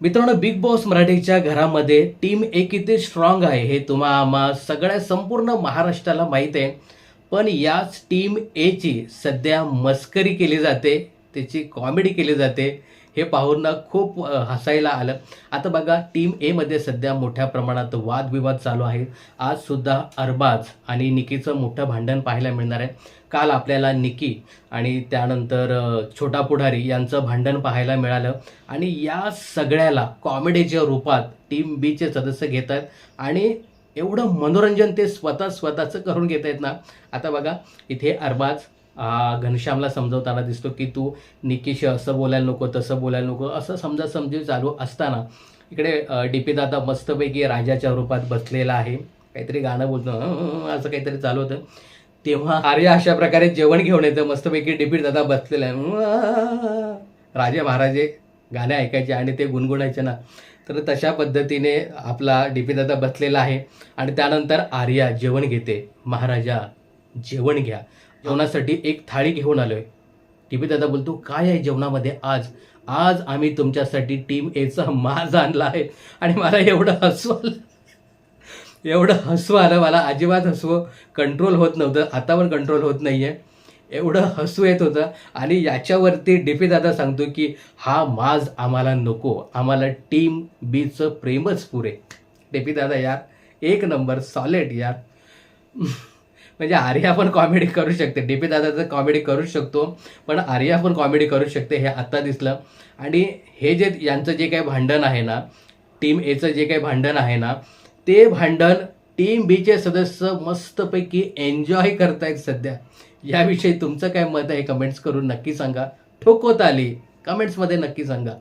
मित्रांनो big boss मराठीच्या घरामध्ये टीम ए किती स्ट्रॉंग आहे हे तुम्हा आम्हा सगळ्या संपूर्ण महाराष्ट्राला माहीत आहे. पण याच टीम एची सध्या मस्करी केली जाते. त्याची कॉमेडी केली जाते. हे पाहून खूप हसायला आलं. आता बघा टीम एमध्ये सध्या मोठ्या प्रमाणात वादविवाद चालू आहे. आजसुद्धा अरबाज आणि निकीचं मोठं भांडण पाहायला मिळणार आहे. काल आपल्याला निकी आणि त्यानंतर छोटा पुढारी यांचं भांडण पाहायला मिळालं. आणि या सगळ्याला कॉमेडीच्या रूपात टीम बीचे सदस्य घेत आहेत. आणि एवढं मनोरंजन ते स्वतः स्वतःचं करून घेत आहेत ना. आता बघा इथे अरबाज घनश्यामला समजवताना दिसतो की तू निकेश असं बोलायला नको तसं बोलायला नको असं समजा समजी चालू असताना इकडे डी पी दादा मस्तपैकी राजाच्या रूपात बसलेला आहे. काहीतरी गाणं बोलतो असं काहीतरी चालू होतं. तेव्हा आर्य अशा प्रकारे जेवण घेऊन येतं मस्तपैकी डीपी दादा बसलेला आहे. राजे महाराजे गाणे ऐकायचे आणि ते गुणगुणायचे ना. तर तशा पद्धतीने आपला डीपी दादा बसलेला आहे. आणि त्यानंतर आर्या जेवण घेते महाराजा जेवण घ्या. जेवणासाठी एक थाळी घेऊन आलोय. डीपी दादा बोलतो काय आहे जेवणामध्ये आज? आज आम्ही तुमच्यासाठी टीम एचा माज आणला आहे. आणि मला एवढं हसू आलं. एवढं हसू आलं मला अजिबात हसू कंट्रोल होत नव्हतं. आता पण कंट्रोल होत नाही आहे एवढं हसू येत होतं. आणि याच्यावरती डीपी दादा सांगतो की हा माज आम्हाला नको. आम्हाला टीम बीचं प्रेमच पुरे. डीपी दादा यार एक नंबर सॉलिड यार. म्हणजे आर्या पण कॉमेडी करू शकते. डीपी दादा तर कॉमेडी करू शकतो पण आर्या पण कॉमेडी करू शकते हे आत्ता दिसलं. आणि हे जे यांचं जे काही भांडण आहे ना टीम एचं जे काही भांडण आहे ना ते भांडण टीम बीचे सदस्य मस्तपैकी एन्जॉय करतायत सध्या. याविषयी तुमचं काय मत आहे? कमेंट्स करून नक्की सांगा. ठोकवत आली. कमेंट्समध्ये नक्की सांगा.